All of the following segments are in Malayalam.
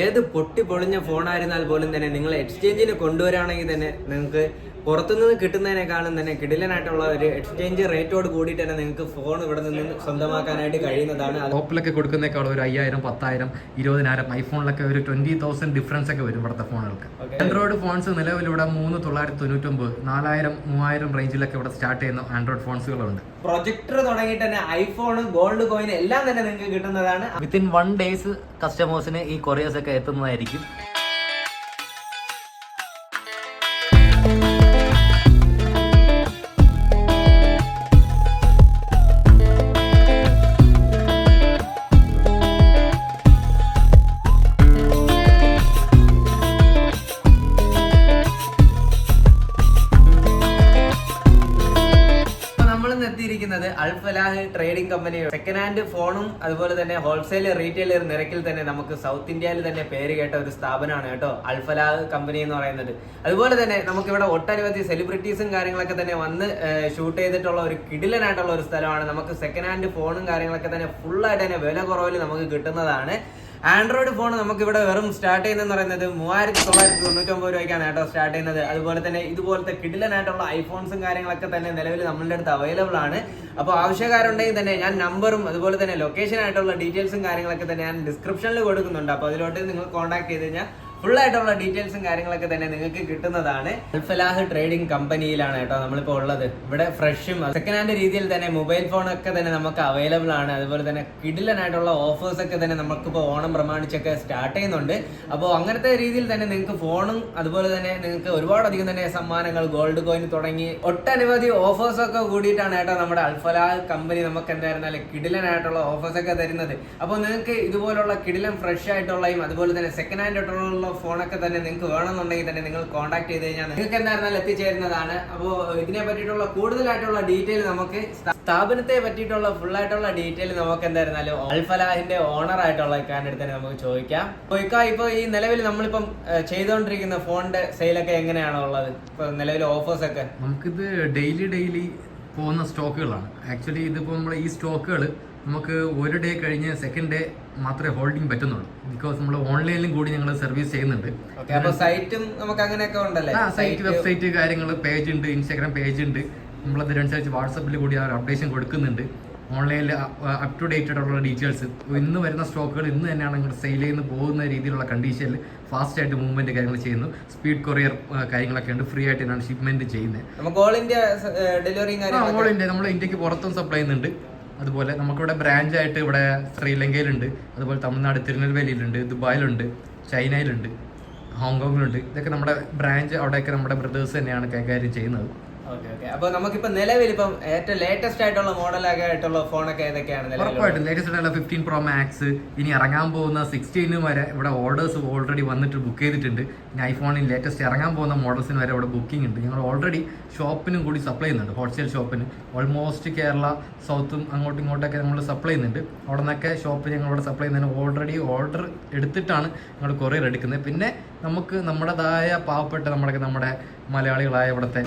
ഏത് പൊട്ടി പൊളിഞ്ഞ ഫോണായിരുന്നാൽ പോലും തന്നെ നിങ്ങൾ എക്സ്ചേഞ്ചിന് കൊണ്ടുവരാണെങ്കിൽ തന്നെ നിങ്ങൾക്ക് പുറത്തുനിന്ന് കിട്ടുന്നതിനേക്കാളും തന്നെ കിടിലനായിട്ടുള്ള ഒരു എക്സ്ചേഞ്ച് റേറ്റോട് കൂടിയിട്ട് തന്നെ നിങ്ങൾക്ക് ഫോൺ ഇവിടെ നിന്ന് സ്വന്തമാക്കാനായിട്ട് കഴിയുന്നതാണ്. ടോപ്പിലൊക്കെ കൊടുക്കുന്നേക്കാളും ഒരു അയ്യായിരം പത്തായിരം ഇരുപതിനായിരം ഐഫോണിലൊക്കെ ഒരു ട്വന്റി തൗസൻഡ് ഡിഫറൻസ് ഒക്കെ വരും ഇവിടുത്തെ ഫോണുകൾക്ക് ആൻഡ്രോയിഡ് ഫോൺസ് നിലവിൽ ഇവിടെ മൂന്ന് തൊള്ളായിരത്തി തൊണ്ണൂറ്റൊമ്പത് നാലായിരം മൂവായിരം റേഞ്ചിലൊക്കെ ഇവിടെ സ്റ്റാർട്ട് ചെയ്യുന്ന ആൻഡ്രോയിഡ് ഫോൺസുകളുണ്ട് പ്രൊജക്ടർ തുടങ്ങിയിട്ട് തന്നെ ഐഫോൺ ഗോൾഡ് കോയിൻ എല്ലാം തന്നെ നിങ്ങൾക്ക് കിട്ടുന്നതാണ്. വിത്തിൻ വൺ ഡേയ്സ് കസ്റ്റമേഴ്സിന് ഈ കൊറിയേഴ്സ് ഒക്കെ എത്തുന്നതായിരിക്കും. Alfalah trading company second hand ഫോണും അതുപോലെ തന്നെ ഹോൾസെയിൽ റീറ്റെയിൽ നിരക്കിൽ തന്നെ നമുക്ക് സൗത്ത് ഇന്ത്യയിൽ തന്നെ പേര് കേട്ട ഒരു സ്ഥാപനമാണ് കേട്ടോ അൽഫലാഹ് കമ്പനി എന്ന് പറയുന്നത്. അതുപോലെ തന്നെ നമുക്ക് നമുക്കിവിടെ ഒട്ടനവധി സെലിബ്രിറ്റീസും കാര്യങ്ങളൊക്കെ തന്നെ വന്ന് ഷൂട്ട് ചെയ്തിട്ടുള്ള ഒരു കിടിലനായിട്ടുള്ള ഒരു സ്ഥലമാണ്. നമുക്ക് സെക്കൻഡ് ഹാൻഡ് ഫോണും കാര്യങ്ങളൊക്കെ തന്നെ ഫുൾ ആയിട്ട് തന്നെ വില കുറവിൽ നമുക്ക് കിട്ടുന്നതാണ്. ആൻഡ്രോയിഡ് ഫോൺ നമുക്ക് ഇവിടെ വെറും സ്റ്റാർട്ട് ചെയ്യുന്നതെന്ന് പറയുന്നത് മൂവായിരത്തി തൊള്ളായിരത്തി തൊണ്ണൂറ്റൊമ്പത് രൂപയ്ക്കാണ് കേട്ടോ സ്റ്റാർട്ട് ചെയ്യുന്നത്. അതുപോലെ തന്നെ ഇതുപോലത്തെ കിഡിലനായിട്ടുള്ള ഐഫോൺസും കാര്യങ്ങളൊക്കെ തന്നെ നിലവിൽ നമ്മളുടെ അടുത്ത് അവൈലബിൾ ആണ്. അപ്പോൾ ആവശ്യക്കാരുണ്ടെങ്കിൽ തന്നെ ഞാൻ നമ്പറും അതുപോലെ തന്നെ ലൊക്കേഷൻ ആയിട്ടുള്ള ഡീറ്റെയിൽസും കാര്യങ്ങളൊക്കെ തന്നെ ഞാൻ ഡിസ്ക്രിപ്ഷനിൽ കൊടുക്കുന്നുണ്ട്. അപ്പോൾ അതിലോട്ട് നിങ്ങൾ കോൺടാക്ട് ചെയ്ത് കഴിഞ്ഞാൽ ഫുൾ ആയിട്ടുള്ള ഡീറ്റെയിൽസും കാര്യങ്ങളൊക്കെ തന്നെ നിങ്ങൾക്ക് കിട്ടുന്നതാണ്. അൽഫലാഹ് ട്രേഡിംഗ് കമ്പനിയിലാണ് കേട്ടോ നമ്മളിപ്പോൾ ഉള്ളത്. ഇവിടെ ഫ്രഷും സെക്കൻഡ് ഹാൻഡ് രീതിയിൽ തന്നെ മൊബൈൽ ഫോണൊക്കെ തന്നെ നമുക്ക് അവൈലബിൾ ആണ്. അതുപോലെ തന്നെ കിടിലനായിട്ടുള്ള ഓഫേഴ്സ് ഒക്കെ തന്നെ നമുക്കിപ്പോൾ ഓണം പ്രമാണിച്ചൊക്കെ സ്റ്റാർട്ട് ചെയ്യുന്നുണ്ട്. അപ്പോൾ അങ്ങനത്തെ രീതിയിൽ തന്നെ നിങ്ങൾക്ക് ഫോണും അതുപോലെ തന്നെ നിങ്ങൾക്ക് ഒരുപാടധികം തന്നെ സമ്മാനങ്ങൾ ഗോൾഡ് കോയിൻ തുടങ്ങി ഒട്ടനവധി ഓഫേഴ്സ് ഒക്കെ കൂടിയിട്ടാണ് കേട്ടോ നമ്മുടെ അൽഫലാഹ് കമ്പനി നമുക്ക് എന്തായിരുന്നാലും കിടിലനായിട്ടുള്ള ഓഫേഴ്സ് ഒക്കെ തരുന്നത്. അപ്പോൾ നിങ്ങൾക്ക് ഇതുപോലുള്ള കിടിലൻ ഫ്രഷ് ആയിട്ടുള്ളയും അതുപോലെ തന്നെ സെക്കൻഡ് ഹാൻഡ് ആയിട്ടുള്ള ഫോണൊക്കെ തന്നെ നിങ്ങൾക്ക് വേണമെന്നുണ്ടെങ്കിൽ തന്നെ നിങ്ങൾ കോൺടാക്ട് ചെയ്ത് കഴിഞ്ഞാൽ നിങ്ങൾക്ക് എന്തായിരുന്നാലും എത്തിച്ചേരുന്നതാണ്. അപ്പോൾ ഇതിനെ പറ്റിയിട്ടുള്ള കൂടുതലായിട്ടുള്ള ഡീറ്റെയിൽ നമുക്ക് സ്ഥാപനത്തെ പറ്റിയിട്ടുള്ള ഫുൾ ആയിട്ടുള്ള ഡീറ്റെയിൽ നമുക്ക് എന്തായിരുന്നാലും അൽഫലാഹിന്റെ ഓണർ ആയിട്ടുള്ള ഇക്കാന്റെ തന്നെ നമുക്ക് ചോദിക്കാം. അപ്പോൾ ഇക്ക ഇപ്പൊ ഈ നിലവിൽ നമ്മളിപ്പം ചെയ്തുകൊണ്ടിരിക്കുന്ന ഫോണിന്റെ സെയിലൊക്കെ എങ്ങനെയാണോ ഉള്ളത് ഇപ്പൊ നിലവിൽ ഓഫേഴ്സൊക്കെ നമുക്കിത് ഡെയിലി ഡെയിലി പോകുന്ന സ്റ്റോക്കുകളാണ്. ആക്ച്വലി ഇതിപ്പോൾ നമ്മൾ ഈ സ്റ്റോക്കുകൾ നമുക്ക് ഒരു ഡേ കഴിഞ്ഞ് സെക്കൻഡ് ഡേ മാത്രമേ ഹോൾഡിംഗ് പറ്റുന്നുള്ളൂ. ബിക്കോസ് നമ്മൾ ഓൺലൈനിലും കൂടി ഞങ്ങൾ സർവീസ് ചെയ്യുന്നുണ്ട്. സൈറ്റും നമുക്ക് അങ്ങനെയൊക്കെ ഉണ്ടല്ലേ? ആ സൈറ്റ് വെബ്സൈറ്റ് കാര്യങ്ങൾ പേജ് ഉണ്ട് ഇൻസ്റ്റാഗ്രാം പേജ് ഉണ്ട്. നമ്മളതിനനുസരിച്ച് വാട്സപ്പിൽ കൂടി ആ ഒരു അപ്ഡേഷൻ കൊടുക്കുന്നുണ്ട്. ഓൺലൈനിൽ അപ് ടു ഡേറ്റഡ് ആയിട്ടുള്ള ഡീറ്റെയിൽസ് ഇന്ന് വരുന്ന സ്റ്റോക്കുകൾ ഇന്ന് തന്നെയാണ് ഇങ്ങോട്ട് സെയിൽ ചെയ്യുന്ന പോകുന്ന രീതിയിലുള്ള കണ്ടീഷനിൽ ഫാസ്റ്റ് ആയിട്ട് മൂവ്മെന്റ് കാര്യങ്ങൾ ചെയ്യുന്നു. സ്പീഡ് കൊറിയർ കാര്യങ്ങളൊക്കെ ഉണ്ട്. ഫ്രീ ആയിട്ട് തന്നെയാണ് ഷിപ്മെന്റ് ചെയ്യുന്നത്. ഓൾ ഇന്ത്യ ഓൾ ഇന്ത്യ നമ്മൾ ഇന്ത്യയ്ക്ക് പുറത്തും സപ്ലൈ ചെയ്യുന്നുണ്ട്. അതുപോലെ നമുക്കിവിടെ ബ്രാഞ്ച് ആയിട്ട് ഇവിടെ ശ്രീലങ്കയിലുണ്ട്. അതുപോലെ തമിഴ്നാട് തിരുനെൽവേലിയിലുണ്ട് ദുബായിലുണ്ട് ചൈനയിലുണ്ട് ഹോങ്കോങ്ങിലുണ്ട്. ഇതൊക്കെ നമ്മുടെ ബ്രാഞ്ച് അവിടെയൊക്കെ നമ്മുടെ ബ്രദേഴ്സ് തന്നെയാണ് കൈകാര്യം ചെയ്യുന്നത്. Okay okay. അപ്പൊ നമുക്കിപ്പോ നിലവിൽ ഇപ്പം ഏറ്റവും ലേറ്റസ്റ്റ് ആയിട്ടുള്ള മോഡലൊക്കെ ആയിട്ടുള്ള ഫോണൊക്കെ ഏതൊക്കെയാണ് ഉറപ്പായിട്ടും ലേറ്റസ്റ്റ് ആയിട്ടുള്ള ഫിഫ്റ്റീൻ പ്രോ മാക്സ് ഇനി ഇറങ്ങാൻ പോകുന്ന സിക്സ്റ്റീനും വരെ ഇവിടെ ഓർഡേഴ്സ് ഓൾറെഡി വന്നിട്ട് ബുക്ക് ചെയ്തിട്ടുണ്ട്. ഇനി ഐഫോണിൽ ലേറ്റസ്റ്റ് ഇറങ്ങാൻ പോകുന്ന മോഡൽസിന് വരെ ഇവിടെ ബുക്കിംഗ് ഉണ്ട്. ഞങ്ങൾ ഓൾറെഡി ഷോപ്പിനും കൂടി സപ്ലൈ ചെയ്യുന്നുണ്ട്. ഹോൾസെയിൽ ഷോപ്പിന് ഓൾമോസ്റ്റ് കേരള സൗത്തും അങ്ങോട്ടും ഇങ്ങോട്ടൊക്കെ നമ്മൾ സപ്ലൈ ചെയ്യുന്നുണ്ട്. അവിടെ നിന്നൊക്കെ ഷോപ്പ് ഞങ്ങൾ ഇവിടെ സപ്ലൈ ചെയ്യുന്നതിന് ഓൾറെഡി ഓർഡർ എടുത്തിട്ടാണ് ഞങ്ങൾ കൊറിയർ എടുക്കുന്നത്. പിന്നെ നമുക്ക് നമ്മുടേതായ പാവപ്പെട്ട നമ്മുടെ നമ്മുടെ മലയാളികളായ ഇവിടുത്തെ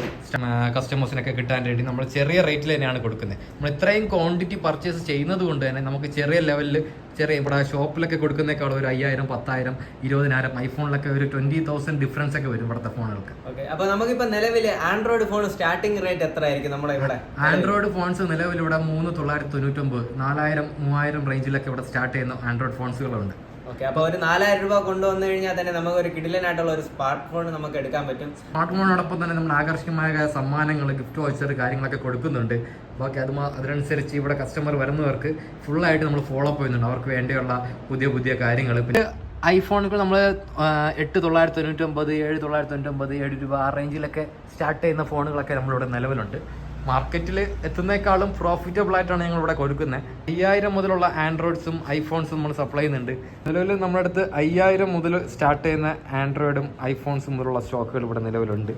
കസ്റ്റമേഴ്സിനൊക്കെ കിട്ടാൻ വേണ്ടി നമ്മൾ ചെറിയ റേറ്റിൽ തന്നെയാണ് കൊടുക്കുന്നത് നമ്മൾ ഇത്രയും ക്വാണ്ടിറ്റി പർച്ചേസ് ചെയ്യുന്നത് കൊണ്ട് തന്നെ നമുക്ക് ചെറിയ ലെവലിൽ ചെറിയ ഇവിടെ ഷോപ്പിലൊക്കെ കൊടുക്കുന്നേക്കാൾ ഒരു അയ്യായിരം പത്തായിരം ഇരുപതിനായിരം ഐഫോണിലൊക്കെ ഒരു ട്വന്റി തൗസൻഡ് ഡിഫറൻസ് ഒക്കെ വരും ഇവിടുത്തെ ഫോണുകൾക്ക് ഓക്കെ അപ്പൊ നമുക്കിപ്പോ നിലവിൽ ആൻഡ്രോയിഡ് ഫോൺ സ്റ്റാർട്ടിംഗ് റേറ്റ് എത്ര ആയിരിക്കും നമ്മുടെ ഇവിടെ? ആൻഡ്രോയിഡ് ഫോൺസ് നിലവിൽ ഇവിടെ മൂന്ന് തൊള്ളായിരത്തി തൊണ്ണൂറ്റൊമ്പത് നാലായിരം മൂവായിരം റേഞ്ചിലൊക്കെ ഇവിടെ സ്റ്റാർട്ട് ചെയ്യുന്ന ആൻഡ്രോയിഡ് ഫോൺസുകളുണ്ട് ഓക്കെ അപ്പൊ ഒരു നാലായിരം രൂപ കൊണ്ടുവന്നു കഴിഞ്ഞാൽ തന്നെ നമുക്ക് ഒരു കിടിലനായിട്ടുള്ള ഒരു സ്മാർട്ട് ഫോൺ നമുക്ക് എടുക്കാൻ പറ്റും. സ്മാർട്ട് ഫോണിനോടൊപ്പം തന്നെ നമ്മൾ ആകർഷകമായ സമ്മാനങ്ങൾ ഗിഫ്റ്റ് വാച്ചർ കാര്യങ്ങളൊക്കെ കൊടുക്കുന്നുണ്ട്. ബാക്കി അത് അതിനനുസരിച്ച് ഇവിടെ കസ്റ്റമർ വരുന്നവർക്ക് ഫുള്ളായിട്ട് നമ്മൾ ഫോളോ അപ്പ് ചെയ്യുന്നുണ്ട്. അവർക്ക് വേണ്ടിയുള്ള പുതിയ പുതിയ കാര്യങ്ങൾ. പിന്നെ ഐഫോണുകൾ നമ്മൾ എട്ട് തൊള്ളായിരത്തി തൊണ്ണൂറ്റൊമ്പത് ഏഴ് തൊള്ളായിരത്തി തൊണ്ണൂറ്റൊമ്പത് ഏഴ് രൂപ ആ റേഞ്ചിലൊക്കെ സ്റ്റാർട്ട് ചെയ്യുന്ന ഫോണുകളൊക്കെ നമ്മളിവിടെ നിലവിലുണ്ട്. മാർക്കറ്റിൽ എത്തുന്നേക്കാളും പ്രോഫിറ്റബിൾ ആയിട്ടാണ് ഞങ്ങൾ ഇവിടെ കൊടുക്കുന്നത്. അയ്യായിരം മുതലുള്ള ആൻഡ്രോയിഡ്സും ഐഫോൺസും നമ്മൾ സപ്ലൈ ചെയ്യുന്നുണ്ട്. നിലവിൽ നമ്മുടെ അടുത്ത് അയ്യായിരം മുതൽ സ്റ്റാർട്ട് ചെയ്യുന്ന ആൻഡ്രോയിഡും ഐഫോൺസും മുതലുള്ള സ്റ്റോക്കുകൾ ഇവിടെ നിലവിലുണ്ട്.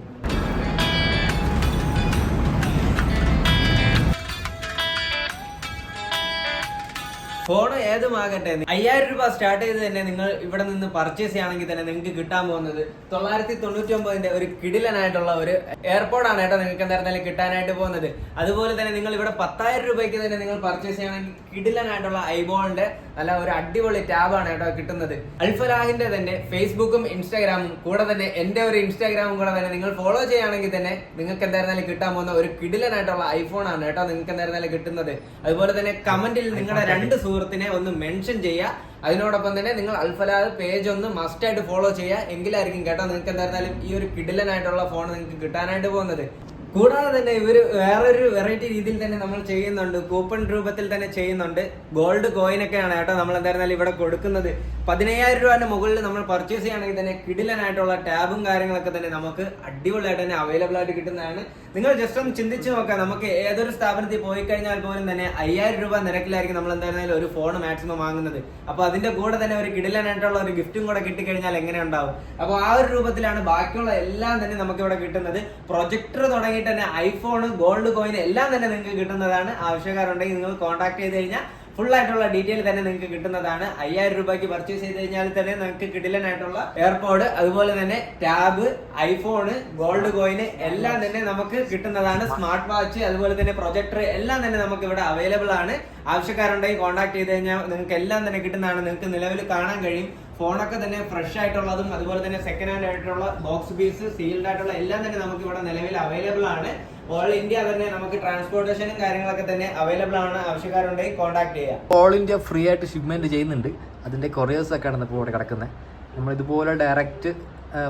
ഫോൺ ഏതുമാകട്ടെ അയ്യായിരം രൂപ സ്റ്റാർട്ട് ചെയ്ത് തന്നെ നിങ്ങൾ ഇവിടെ നിന്ന് പർച്ചേസ് ചെയ്യുകയാണെങ്കിൽ തന്നെ നിങ്ങൾക്ക് കിട്ടാൻ പോകുന്നത് തൊള്ളായിരത്തി തൊണ്ണൂറ്റി ഒമ്പതിന്റെ ഒരു കിടിലനായിട്ടുള്ള ഒരു എയർപോർട്ടാണ് കേട്ടോ നിങ്ങൾക്ക് എന്തായിരുന്നാലും കിട്ടാനായിട്ട് പോകുന്നത്. അതുപോലെ തന്നെ നിങ്ങൾ ഇവിടെ പത്തായിരം രൂപയ്ക്ക് തന്നെ നിങ്ങൾ പർച്ചേസ് ചെയ്യുകയാണെങ്കിൽ കിടിലനായിട്ടുള്ള ഐബോണിന്റെ നല്ല ഒരു അടിപൊളി ടാബാണ് കേട്ടോ കിട്ടുന്നത്. അൽഫലാഹിന്റെ തന്നെ ഫേസ്ബുക്കും ഇൻസ്റ്റാഗ്രാമും കൂടെ തന്നെ എന്റെ ഒരു ഇൻസ്റ്റാഗ്രാമും കൂടെ തന്നെ നിങ്ങൾ ഫോളോ ചെയ്യുകയാണെങ്കിൽ തന്നെ നിങ്ങൾക്ക് എന്തായിരുന്നാലും കിട്ടാൻ പോകുന്ന ഒരു കിടിലനായിട്ടുള്ള ഐഫോൺ ആണ് കേട്ടോ നിങ്ങൾക്ക് എന്തായിരുന്നാലും കിട്ടുന്നത്. അതുപോലെ തന്നെ കമന്റിൽ നിങ്ങളുടെ രണ്ട് സുഹൃത്തിനെ ഒന്ന് മെൻഷൻ ചെയ്യുക. അതിനോടൊപ്പം തന്നെ നിങ്ങൾ അൽഫലാദ് പേജ് ഒന്ന് മസ്റ്റ് ആയിട്ട് ഫോളോ ചെയ്യുക. എങ്കിലായിരിക്കും കേട്ടോ നിങ്ങൾക്ക് എന്തായിരുന്നാലും ഈ ഒരു കിടിലനായിട്ടുള്ള ഫോൺ നിങ്ങൾക്ക് കിട്ടാനായിട്ട് പോകുന്നത്. കൂടാതെ തന്നെ ഇവർ വേറൊരു വെറൈറ്റി രീതിയിൽ തന്നെ നമ്മൾ ചെയ്യുന്നുണ്ട്. കൂപ്പൺ രൂപത്തിൽ തന്നെ ചെയ്യുന്നുണ്ട്. ഗോൾഡ് കോയിൻ ഒക്കെയാണ് കേട്ടോ നമ്മൾ എന്തായിരുന്നാലും ഇവിടെ കൊടുക്കുന്നത്. പതിനയ്യായിരം രൂപന്റെ മുകളിൽ നമ്മൾ പർച്ചേസ് ചെയ്യുകയാണെങ്കിൽ തന്നെ കിടിലനായിട്ടുള്ള ടാബും കാര്യങ്ങളൊക്കെ തന്നെ നമുക്ക് അടിപൊളിയായിട്ട് തന്നെ അവൈലബിൾ ആയിട്ട് കിട്ടുന്നതാണ്. നിങ്ങൾ ജസ്റ്റ് ഒന്ന് ചിന്തിച്ചു നോക്കാം നമുക്ക് ഏതൊരു സ്ഥാപനത്തിൽ പോയി കഴിഞ്ഞാൽ പോലും തന്നെ അയ്യായിരം രൂപ നിരക്കിലായിരിക്കും നമ്മൾ എന്തായിരുന്നാലും ഒരു ഫോൺ മാക്സിമം വാങ്ങുന്നത്. അപ്പൊ അതിന്റെ കൂടെ തന്നെ ഒരു കിടിലനായിട്ടുള്ള ഒരു ഗിഫ്റ്റും കൂടെ കിട്ടിക്കഴിഞ്ഞാൽ എങ്ങനെ ഉണ്ടാവും? അപ്പോൾ ആ ഒരു രൂപത്തിലാണ് ബാക്കിയുള്ള എല്ലാം തന്നെ നമുക്ക് ഇവിടെ കിട്ടുന്നത്. പ്രൊജക്ടർ തന്നെ ഐഫോൺ ഗോൾഡ് കോയിൻ എല്ലാം തന്നെ നിങ്ങൾക്ക് കിട്ടുന്നതാണ്. ആവശ്യക്കാരുണ്ടെങ്കിൽ നിങ്ങൾ കോൺടാക്ട് ചെയ്ത് കഴിഞ്ഞാൽ ഫുൾ ആയിട്ടുള്ള ഡീറ്റെയിൽ തന്നെ നിങ്ങൾക്ക് കിട്ടുന്നതാണ്. അയ്യായിരം രൂപയ്ക്ക് പർച്ചേസ് ചെയ്ത് കഴിഞ്ഞാൽ തന്നെ നിങ്ങൾക്ക് കിടിലനായിട്ടുള്ള എയർപോഡ് അതുപോലെ തന്നെ ടാബ് ഐഫോണ് ഗോൾഡ് കോയിന് എല്ലാം തന്നെ നമുക്ക് കിട്ടുന്നതാണ്. സ്മാർട്ട് വാച്ച് അതുപോലെ തന്നെ പ്രൊജക്ടർ എല്ലാം തന്നെ നമുക്ക് ഇവിടെ അവൈലബിൾ ആണ്. ആവശ്യക്കാരുണ്ടെങ്കിൽ കോൺടാക്ട് ചെയ്ത് കഴിഞ്ഞാൽ നിങ്ങൾക്ക് എല്ലാം തന്നെ കിട്ടുന്നതാണ്. നിങ്ങൾക്ക് നിലവിൽ കാണാൻ കഴിയും. ഫോണൊക്കെ തന്നെ ഫ്രഷ് ആയിട്ടുള്ളതും അതുപോലെ തന്നെ സെക്കൻഡ് ഹാൻഡ് ആയിട്ടുള്ള ബോക്സ് പീസ് സീൽഡ് ആയിട്ടുള്ള എല്ലാം തന്നെ നമുക്ക് ഇവിടെ നിലവിൽ അവൈലബിൾ ആണ്. ഓൾ ഇന്ത്യ തന്നെ നമുക്ക് ട്രാൻസ്പോർട്ടേഷനും കാര്യങ്ങളൊക്കെ തന്നെ അവൈലബിൾ ആണ്. ആവശ്യക്കാരുണ്ടെങ്കിൽ കോൺടാക്ട് ചെയ്യാം. ഓൾ ഇന്ത്യ ഫ്രീ ആയിട്ട് ഷിപ്മെന്റ് ചെയ്യുന്നുണ്ട്. അതിന്റെ കൊറിയേഴ്സ് ഒക്കെയാണ് ഇപ്പോൾ ഇവിടെ കിടക്കുന്നത്. നമ്മൾ ഇതുപോലെ direct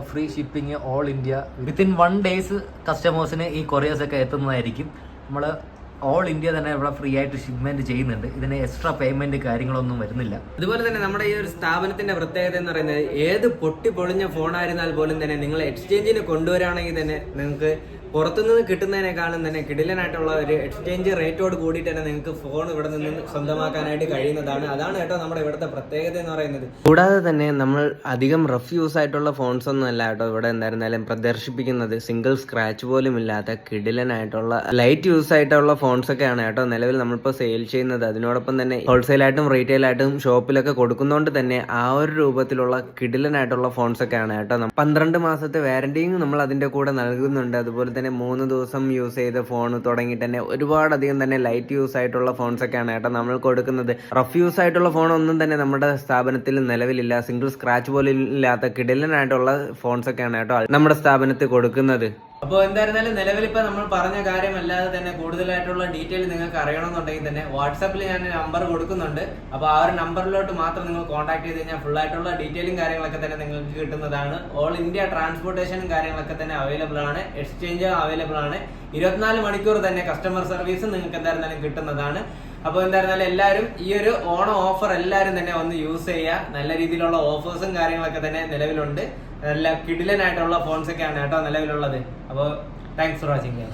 free shipping all India within one days കസ്റ്റമേഴ്സിന് ഈ കൊറിയേഴ്സ് ഒക്കെ എത്തുന്നതായിരിക്കും. നമ്മൾ ഓൾ ഇന്ത്യ തന്നെ ഇവിടെ ഫ്രീ ആയിട്ട് ഷിപ്മെന്റ് ചെയ്യുന്നുണ്ട്. ഇതിന് എക്സ്ട്രാ പേയ്മെന്റ് കാര്യങ്ങളൊന്നും വരുന്നില്ല. അതുപോലെ തന്നെ നമ്മുടെ ഈ ഒരു സ്ഥാപനത്തിന്റെ പ്രത്യേകത എന്ന് പറയുന്നത് ഏത് പൊട്ടി പൊളിഞ്ഞ ഫോണായിരുന്നാൽ പോലും തന്നെ നിങ്ങൾ എക്സ്ചേഞ്ചിന് കൊണ്ടുവരാണെങ്കിൽ തന്നെ നിങ്ങൾക്ക് പുറത്തുനിന്ന് കിട്ടുന്നതിനേക്കാളും തന്നെ കിടിലനായിട്ടുള്ള ഒരു എക്സ്ചേഞ്ച് റേറ്റോട് കൂടിയിട്ട് തന്നെ നിങ്ങൾക്ക് ഫോൺ ഇവിടെ നിന്ന് സ്വന്തമാക്കാനായിട്ട് കഴിയുന്നതാണ്. അതാണ് കേട്ടോ നമ്മുടെ ഇവിടുത്തെ പ്രത്യേകത എന്ന് പറയുന്നത്. കൂടാതെ തന്നെ നമ്മൾ അധികം റഫ് യൂസ് ആയിട്ടുള്ള ഫോൺസ് ഒന്നും അല്ല കേട്ടോ ഇവിടെ എന്തായിരുന്നാലും പ്രദർശിപ്പിക്കുന്നത്. സിംഗിൾ സ്ക്രാച്ച് പോലും ഇല്ലാത്ത കിടിലനായിട്ടുള്ള ലൈറ്റ് യൂസ് ആയിട്ടുള്ള ഫോൺസ് ഒക്കെയാണ് കേട്ടോ നിലവിൽ നമ്മളിപ്പോൾ സെയിൽ ചെയ്യുന്നത്. അതിനോടൊപ്പം തന്നെ ഹോൾസെയിലായിട്ടും റീറ്റെയിൽ ആയിട്ടും ഷോപ്പിലൊക്കെ കൊടുക്കുന്നതുകൊണ്ട് തന്നെ ആ ഒരു രൂപത്തിലുള്ള കിടിലനായിട്ടുള്ള ഫോൺസ് ഒക്കെയാണ് കേട്ടോ പന്ത്രണ്ട് മാസത്തെ വാരണ്ടിയും നമ്മൾ അതിന്റെ കൂടെ നൽകുന്നുണ്ട്. അതുപോലെ തന്നെ മൂന്ന് ദിവസം യൂസ് ചെയ്ത ഫോൺ തുടങ്ങി തന്നെ ഒരുപാടധികം തന്നെ ലൈറ്റ് യൂസ് ആയിട്ടുള്ള ഫോൺസ് ഒക്കെയാണ് കേട്ടോ നമ്മൾ കൊടുക്കുന്നത്. റഫ് യൂസ് ആയിട്ടുള്ള ഫോൺ ഒന്നും തന്നെ നമ്മുടെ സ്ഥാപനത്തിൽ നിലവിലില്ല. സിംഗിൾ സ്ക്രാച്ച് പോലും ഇല്ലാത്ത കിടിലനായിട്ടുള്ള ഫോൺസ് ഒക്കെയാണ് കേട്ടോ നമ്മുടെ സ്ഥാപനത്തിൽ കൊടുക്കുന്നത്. അപ്പോൾ എന്തായിരുന്നാലും നിലവിൽ ഇപ്പൊ നമ്മൾ പറഞ്ഞ കാര്യമല്ലാതെ തന്നെ കൂടുതലായിട്ടുള്ള ഡീറ്റെയിൽ നിങ്ങൾക്ക് അറിയണമെന്നുണ്ടെങ്കിൽ തന്നെ വാട്സാപ്പിൽ ഞാൻ നമ്പർ കൊടുക്കുന്നുണ്ട്. അപ്പോൾ ആ ഒരു നമ്പറിലോട്ട് മാത്രം നിങ്ങൾ കോൺടാക്ട് ചെയ്ത് കഴിഞ്ഞാൽ ഫുൾ ആയിട്ടുള്ള ഡീറ്റെയിലും കാര്യങ്ങളൊക്കെ തന്നെ നിങ്ങൾക്ക് കിട്ടുന്നതാണ്. ഓൾ ഇന്ത്യ ട്രാൻസ്പോർട്ടേഷനും കാര്യങ്ങളൊക്കെ തന്നെ അവൈലബിൾ ആണ്. എക്സ്ചേഞ്ച് അവൈലബിൾ ആണ്. ഇരുപത്തിനാല് മണിക്കൂർ തന്നെ കസ്റ്റമർ സർവീസും നിങ്ങൾക്ക് എന്തായിരുന്നാലും കിട്ടുന്നതാണ്. അപ്പോൾ എന്തായിരുന്നാലും എല്ലാവരും ഈ ഒരു ഓണം ഓഫർ എല്ലാവരും തന്നെ ഒന്ന് യൂസ് ചെയ്യുക. നല്ല രീതിയിലുള്ള ഓഫേഴ്സും കാര്യങ്ങളൊക്കെ തന്നെ നിലവിലുണ്ട്. നല്ല കിടിലനായിട്ടുള്ള ഫോൺസ് ഒക്കെയാണ് കേട്ടോ നിലവിലുള്ളത്. അപ്പോൾ താങ്ക്സ് ഫോർ വാച്ചിങ്